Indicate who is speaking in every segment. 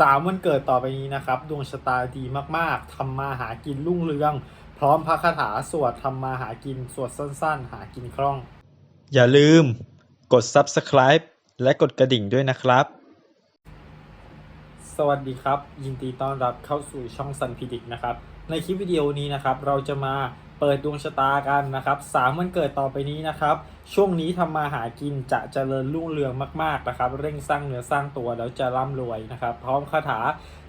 Speaker 1: สามวันเกิดต่อไปนี้นะครับ ดวงชะตาดีมากๆทำมาหากินรุ่งเรือง พร้อมพระคาถาสวดทำมาหากิน สวดสั้นๆ หากินคล่อง
Speaker 2: อย่าลืมกด subscribe และกดกระดิ่งด้วยนะครับ
Speaker 1: สวัสดีครับ ยินดีต้อนรับเข้าสู่ช่องซันพิดิกนะครับ ในคลิปวิดีโอนี้นะครับ เราจะมา เปิดดวงชะตากันนะครับสามวันเกิดต่อไปนี้นะครับ ช่วงนี้ทำมาหากินจะเจริญรุ่งเรืองมากๆนะครับ เร่งสร้างเนื้อสร้างตัวแล้วจะร่ำรวยนะครับ พร้อมคาถา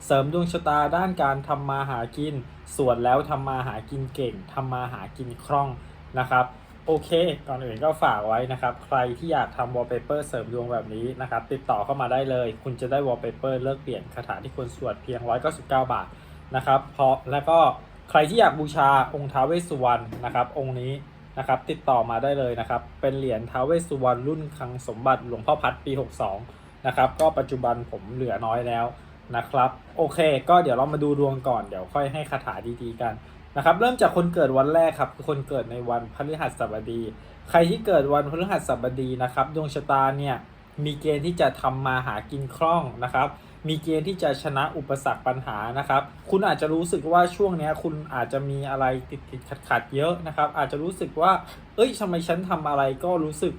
Speaker 1: เสริมดวงชะตาด้านการทำมาหากินสวดแล้วทำมาหากินเก่งทำมาหากินคล่องนะครับโอเค ก่อนอื่นก็ฝากไว้นะครับ ใครที่อยากทำวอลเปเปอร์เสริมดวงแบบนี้นะครับ ติดต่อเข้ามาได้เลย คุณจะได้วอลเปเปอร์เลิกเปลี่ยนคาถาที่คุณสวดเพียง 199 บาทนะครับ เพราะแล้วก็ ใครที่อยากบูชาองค์ท้าวเวสสุวรรณนะครับ องค์นี้นะครับติดต่อมาได้เลยนะครับ เป็นเหรียญท้าวเวสสุวรรณรุ่นคลังสมบัติหลวงพ่อพัดปี 62 นะครับ ก็ปัจจุบันผมเหลือน้อยแล้วนะครับ โอเค ก็เดี๋ยวเรามาดูดวงก่อนเดี๋ยวค่อยให้คาถาดีๆกันนะครับ เริ่มจากคนเกิดวันแรกครับคือคนเกิดในวันพฤหัสบดี ใครที่เกิดวันพฤหัสบดีนะครับ ดวงชะตาเนี่ยมีเกณฑ์ที่จะทำมาหากินคล่องนะครับ มีเกณฑ์ที่จะชนะอุปสรรคปัญหานะครับ คุณอาจจะรู้สึกว่าช่วงนี้คุณอาจจะมีอะไรติดติดขัดขัดเยอะนะครับ อาจจะรู้สึกว่า เอ้ยทำไมฉันทำอะไรก็รู้สึก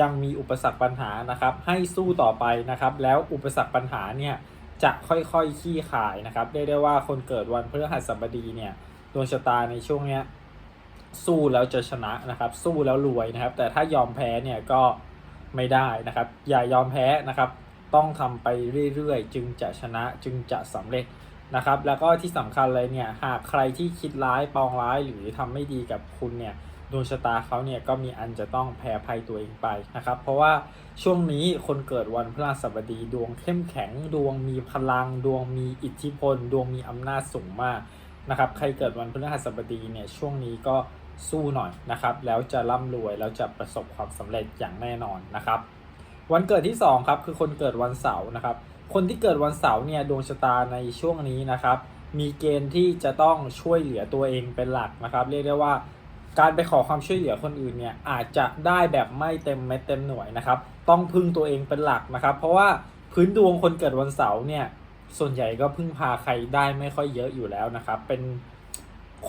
Speaker 1: ยังมีอุปสรรคปัญหานะครับ ให้สู้ต่อไปนะครับ แล้วอุปสรรคปัญหาเนี่ยจะค่อยๆขี้ขายนะครับเรียกได้ว่าคนเกิดวันพฤหัสบดีเนี่ยดวงชะตาในช่วงเนี้ยสู้แล้วจะชนะนะครับ สู้แล้วรวยนะครับ แต่ถ้ายอมแพ้เนี่ยก็ไม่ได้นะครับ อย่ายอมแพ้นะครับ ต้องทำไปเรื่อยๆ จึงจะชนะจึงจะสำเร็จนะครับ แล้วก็ที่สำคัญเลยเนี่ยหากใครที่คิดร้ายปองร้ายหรือทำไม่ดีกับคุณเนี่ยดวงชะตาเขาเนี่ยก็มีอันจะต้องแพ้ภัยตัวเองไปนะครับ เพราะว่าช่วงนี้คนเกิดวันพฤหัสบดีดวงเข้มแข็ง ดวงมีพลัง ดวงมีอิทธิพล ดวงมีอำนาจสูงมากนะครับ ใครเกิดวันพฤหัสบดีเนี่ยช่วงนี้ก็สู้หน่อยนะครับ แล้วจะร่ำรวยแล้วจะประสบความสำเร็จอย่างแน่นอนนะครับ วันเกิดที่ 2 ครับ คือคนเกิดวันเสาร์นะครับ คนที่เกิดวันเสาร์เนี่ยดวงชะตาในช่วงนี้นะครับ มีเกณฑ์ที่จะต้องช่วยเหลือตัวเองเป็นหลักนะครับ เรียกได้ว่าการไปขอความช่วยเหลือคนอื่นเนี่ยอาจจะได้แบบไม่เต็มเม็ดเต็มหน่วยนะครับ ต้องพึ่งตัวเองเป็นหลักนะครับ เพราะว่าพื้นดวงคนเกิดวันเสาร์เนี่ยส่วนใหญ่ก็พึ่งพาใครได้ไม่ค่อยเยอะอยู่แล้วนะครับ เป็น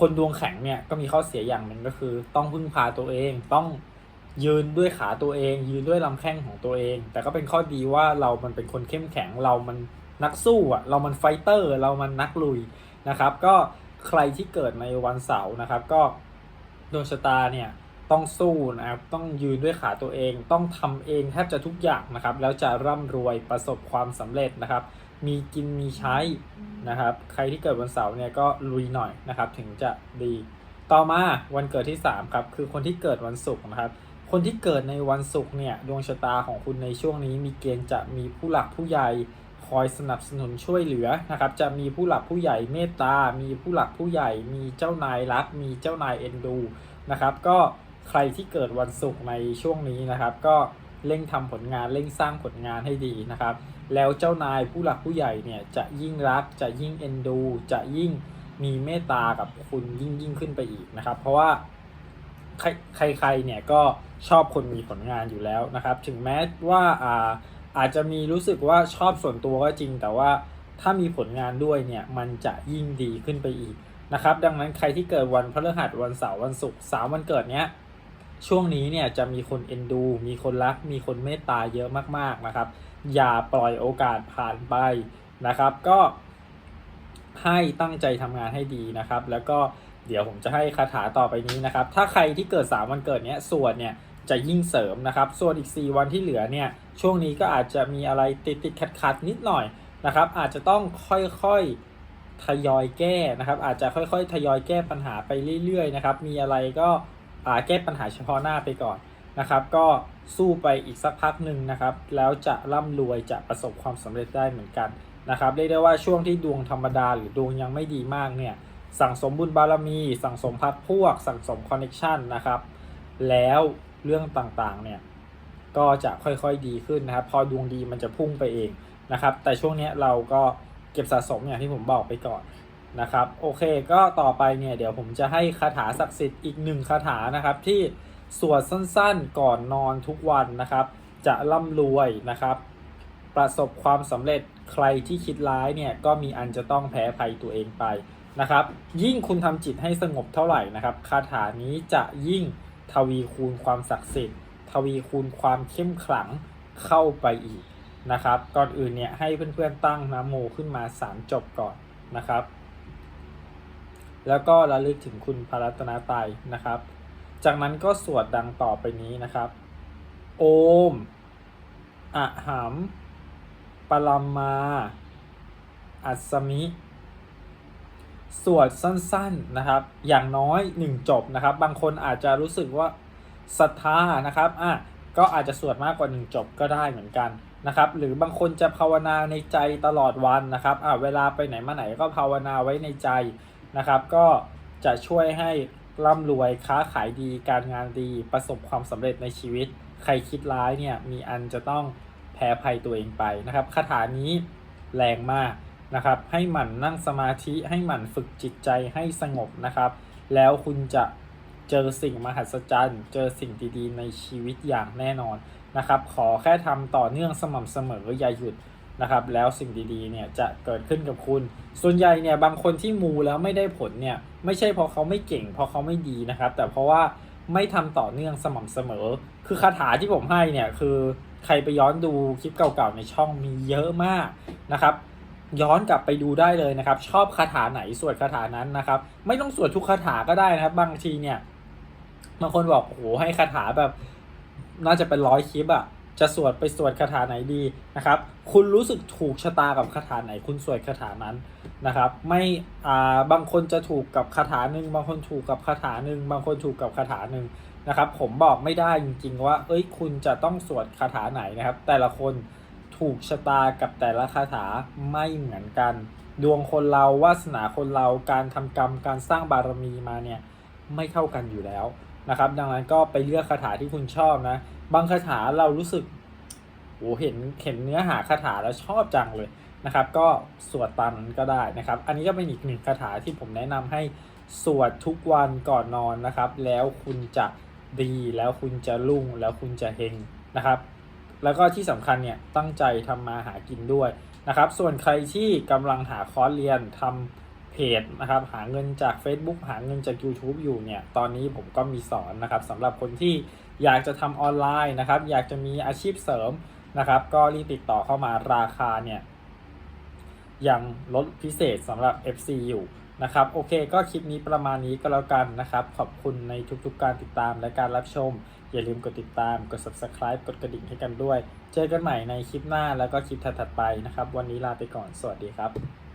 Speaker 1: คนดวงแข็งเนี่ยก็มีข้อเสียอย่างหนึ่งก็คือ ต้องพึ่งพาตัวเองต้อง ยืนด้วยขาตัวเอง ยืนด้วยลำแข้งของตัวเอง แต่ก็เป็นข้อดีว่าเรามันเป็นคนเข้มแข็งเรามันนักสู้อะเรามันไฟเตอร์ เรามันนักลุยนะครับ ก็ใครที่เกิดในวันเสาร์นะครับ ก็ดวงชะตาเนี่ยต้องสู้นะครับต้องยืนด้วยขาตัวเอง ต้องทำเองแทบจะทุกอย่างนะครับ แล้วจะร่ำรวยประสบความสำเร็จนะครับ มีกินมีใช้นะครับ ใครที่เกิดวันเสาร์เนี่ยก็ลุยหน่อยนะครับ ถึงจะดี ต่อมาวันเกิดที่ 3 ครับ คือคนที่เกิดวันศุกร์นะครับ คนที่เกิดในวันศุกร์เนี่ยดวงชะตาของคุณในช่วงนี้มีเกณฑ์จะมีผู้หลักผู้ใหญ่คอยสนับสนุนช่วยเหลือนะครับ จะมีผู้หลักผู้ใหญ่เมตตา มีผู้หลักผู้ใหญ่ มีเจ้านายรัก มีเจ้านายเอ็นดูนะครับ ก็ใครที่เกิดวันศุกร์ในช่วงนี้นะครับ ก็เร่งทำผลงานเร่งสร้างผลงานให้ดีนะครับ แล้วเจ้านายผู้หลักผู้ใหญ่เนี่ยจะยิ่งรักจะยิ่งเอ็นดู จะยิ่งมีเมตตากับคุณยิ่งยิ่งขึ้นไปอีกนะครับ เพราะว่า ใครๆเนี่ยก็ชอบคนมีผลงานอยู่แล้วนะครับ ถึงแม้ว่าอ่าอาจจะมีรู้สึกว่าชอบส่วนตัวก็จริง แต่ว่าถ้ามีผลงานด้วยเนี่ยมันจะยิ่งดีขึ้นไปอีกนะครับ ดังนั้นใครที่เกิดวันพฤหัสวันเสาร์วันศุกร์สามวันเกิดเนี้ยช่วงนี้เนี่ยจะมีคนเอ็นดู มีคนรัก มีคนเมตตาเยอะมากๆนะครับ อย่าปล่อยโอกาสผ่านไปนะครับ ก็ให้ตั้งใจทำงานให้ดีนะครับ แล้วก็ เดี๋ยวผมจะให้คาถาต่อไปนี้นะครับ ถ้าใครที่เกิด 3 วันเกิดเนี้ยส่วนเนี่ยจะยิ่งเสริมนะครับ ส่วนอีก 4 วันที่เหลือเนี่ยช่วงนี้ก็อาจจะมีอะไรติดติดขัดขัดนิดหน่อยนะครับ อาจจะต้องค่อยๆทยอยแก้นะครับ อาจจะค่อยๆ ทยอยแก้ปัญหาไปเรื่อยๆนะครับ มีอะไรก็อ่าแก้ปัญหาเฉพาะหน้าไปก่อนนะครับ ก็สู้ไปอีกสักพักหนึ่งนะครับ แล้วจะร่ำรวยจะประสบความสำเร็จได้เหมือนกันนะครับเรียกได้ว่าช่วงที่ดวงธรรมดาหรือดวงยังไม่ดีมากเนี่ย สั่งสมบุญบารมี สั่งสมพักพวก สั่งสมคอนเน t ชันนะครับ แล้วเรื่องต่างๆเนี่ยก็จะค่อยๆดีขึ้นนะครับ พอดวงดีมันจะพุ่งไปเองนะครับ แต่ช่วงนี้เราก็เก็บสะสมอย่างที่ผมบอกไปก่อนนะครับ โอเคก็ต่อไปเนี่ยเดี๋ยวผมจะให้คาถาศักดิ์สิทธิ์อีกหนึ่งคาถานะครับ ที่สวดสั้นๆก่อนนอนทุกวันนะครับ จะร่ำรวยนะครับ ประสบความสำเร็จใครที่คิดร้ายเนี่ยก็มีอันจะต้องแพ้ภัยตัวเองไป นะครับ ยิ่งคุณทำจิตให้สงบเท่าไหร่นะครับคาถานี้จะยิ่งทวีคูณความศักดิ์สิทธิ์ ทวีคูณความเข้มขลังเข้าไปอีกนะครับ ก่อนอื่นเนี่ยให้เพื่อนๆตั้งนะโมขึ้นมาสามจบก่อนนะครับ แล้วก็ระลึกถึงคุณพระรัตนตรัยนะครับ จากนั้นก็สวดดังต่อไปนี้นะครับ โอมอะหัมปรัมมา อัสสมิ สวดสั้นๆนะครับ อย่างน้อยหนึ่งจบนะครับ บางคนอาจจะรู้สึกว่าศรัทธานะครับอะก็อาจจะสวดมากกว่าหนึ่งจบก็ได้เหมือนกันนะครับ หรือบางคนจะภาวนาในใจตลอดวันนะครับอะเวลาไปไหนมาไหนก็ภาวนาไว้ในใจนะครับ ก็จะช่วยให้ร่ำรวยค้าขายดีการงานดีประสบความสำเร็จในชีวิต ใครคิดร้ายเนี่ยมีอันจะต้องแพ้ภัยตัวเองไปนะครับคาถานี้แรงมาก นะครับ ให้หมั่นนั่งสมาธิให้หมั่นฝึกจิตใจให้สงบนะครับ แล้วคุณจะเจอสิ่งมหัศจรรย์ เจอสิ่งดีๆ ในชีวิตอย่างแน่นอนนะครับ ขอแค่ทำต่อเนื่องสม่ำเสมออย่าหยุดนะครับ แล้วสิ่งดีๆ เนี่ยจะเกิดขึ้นกับคุณ ส่วนใหญ่เนี่ยบางคนที่มูแล้วไม่ได้ผลเนี่ยไม่ใช่เพราะเขาไม่เก่ง เพราะเขาไม่ดีนะครับ แต่เพราะว่าไม่ทำต่อเนื่องสม่ำเสมอ คือคาถาที่ผมให้เนี่ยคือใครไปย้อนดูคลิปเก่าๆในช่องมีเยอะมากนะครับ ย้อนกลับไปดูได้เลยนะครับ ชอบคาถาไหนสวดคาถานั้นนะครับ ไม่ต้องสวดทุกคาถาก็ได้นะครับ บางทีเนี่ยบางคนบอกโอ้โหให้คาถาแบบ น่าจะเป็นร้อยคลิปอะจะสวดไปสวดคาถาไหนดีนะครับ คุณรู้สึกถูกชะตากับคาถาไหน คุณสวดคาถานั้นนะครับ ไม่อ่าบางคนจะถูกกับคาถาหนึ่งบางคนถูกกับคาถาหนึ่งบางคนถูกกับคาถาหนึ่งนะครับ ผมบอกไม่ได้จริง ๆ ว่า เอ้ยคุณจะต้องสวดคาถาไหนนะครับ แต่ละคน ถูกชะตากับแต่ละคาถาไม่เหมือนกัน ดวงคนเราวาสนาคนเราการทำกรรมการสร้างบารมีมาเนี่ยไม่เท่ากันอยู่แล้วนะครับ ดังนั้นก็ไปเลือกคาถาที่คุณชอบนะ บางคาถาเรารู้สึกโอ้เห็นเห็นเนื้อหาคาถาแล้วชอบจังเลยนะครับ ก็สวดตามนั้นก็ได้นะครับ อันนี้ก็เป็นอีกหนึ่งคาถาที่ผมแนะนำให้สวดทุกวันก่อนนอนนะครับ แล้วคุณจะดีแล้วคุณจะรุ่งแล้วคุณจะเฮงนะครับ แล้วก็ที่สำคัญเนี่ยตั้งใจทำมาหากินด้วยนะครับ ส่วนใครที่กำลังหาคอร์สเรียนทำเพจนะครับ หาเงินจาก Facebook หาเงินจาก YouTube อยู่เนี่ย ตอนนี้ผมก็มีสอนนะครับสำหรับคนที่อยากจะทำออนไลน์นะครับ อยากจะมีอาชีพเสริมนะครับ ก็รีบติดต่อเข้ามาราคาเนี่ยยังลดพิเศษสำหรับ FC อยู่ นะครับโอเคก็คลิปนี้ประมาณนี้ก็แล้วกันนะครับ ขอบคุณในทุกๆการติดตามและการรับชม อย่าลืมกดติดตามกด subscribe กดกระดิ่งให้กันด้วย เจอกันใหม่ในคลิปหน้าแล้วก็คลิปถัดๆไปนะครับ วันนี้ลาไปก่อนสวัสดีครับ